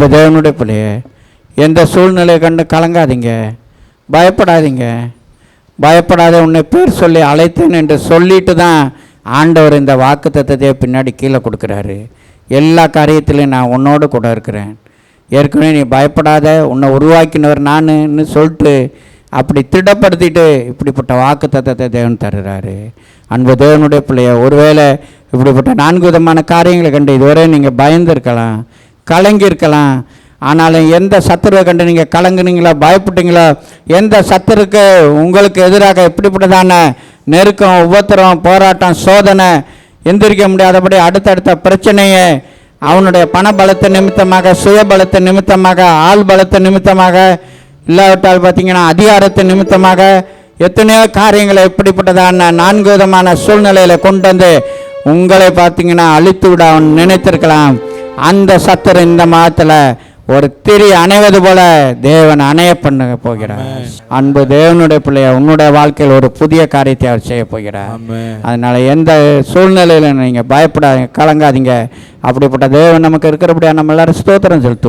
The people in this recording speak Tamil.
இந்த தேவனுடைய பிள்ளைய எந்த சூழ்நிலையை கண்டு கலங்காதீங்க. பயப்படாதீங்க. பயப்படாத உன்னை பேர் சொல்லி அழைத்தேன் என்று சொல்லிட்டு தான் ஆண்டவர் இந்த வாக்கு தத்தத்தையே பின்னாடி கீழே கொடுக்குறாரு. எல்லா காரியத்திலையும் நான் உன்னோடு கூட இருக்கிறேன். ஏற்கனவே நீ பயப்படாத உன்னை உருவாக்கினவர் நானுன்னு சொல்லிட்டு அப்படி திடப்படுத்திட்டு இப்படிப்பட்ட வாக்கு தத்தத்தை தேவன் தருகிறாரு. அன்பு தேவனுடைய பிள்ளைய ஒருவேளை இப்படிப்பட்ட நான்கு விதமான காரியங்களை கண்டு இதுவரை நீங்கள் பயந்துருக்கலாம் கலங்கியிருக்கலாம். ஆனாலும் எந்த சத்துருவை கண்டு நீங்கள் கலங்குனீங்களோ பயப்பட்டீங்களோ எந்த சத்துருக்கு உங்களுக்கு எதிராக எப்படிப்பட்டதான நெருக்கம் உபத்திரம் போராட்டம் சோதனை எந்திரிக்க முடியாதபடி அடுத்தடுத்த பிரச்சனையை அவனுடைய பண பலத்தை நிமித்தமாக சுய பலத்தை நிமித்தமாக ஆள் பலத்தை நிமித்தமாக இல்லாவிட்டால் பார்த்தீங்கன்னா அதிகாரத்தை நிமித்தமாக எத்தனையோ காரியங்களை எப்படிப்பட்டதான நான்கு விதமான சூழ்நிலையில் கொண்டு வந்து உங்களை பார்த்தீங்கன்னா அழித்து விட அவன் நினைத்திருக்கலாம். அந்த சத்தர் இந்த மாதத்தில் ஒரு திரி அணைவது போல தேவன் அணைய பண்ண போகிறார். அன்பு தேவனுடைய பிள்ளைய உன்னுடைய வாழ்க்கையில் ஒரு புதிய காரியத்தை அவர் செய்ய போகிறார். அதனால எந்த சூழ்நிலையில நீங்க பயப்படாதீங்க கலங்காதீங்க. அப்படிப்பட்ட தேவன் நமக்கு இருக்கிறபடியா நம்ம எல்லாரும் ஸ்தோத்திரம் செலுத்துவோம்.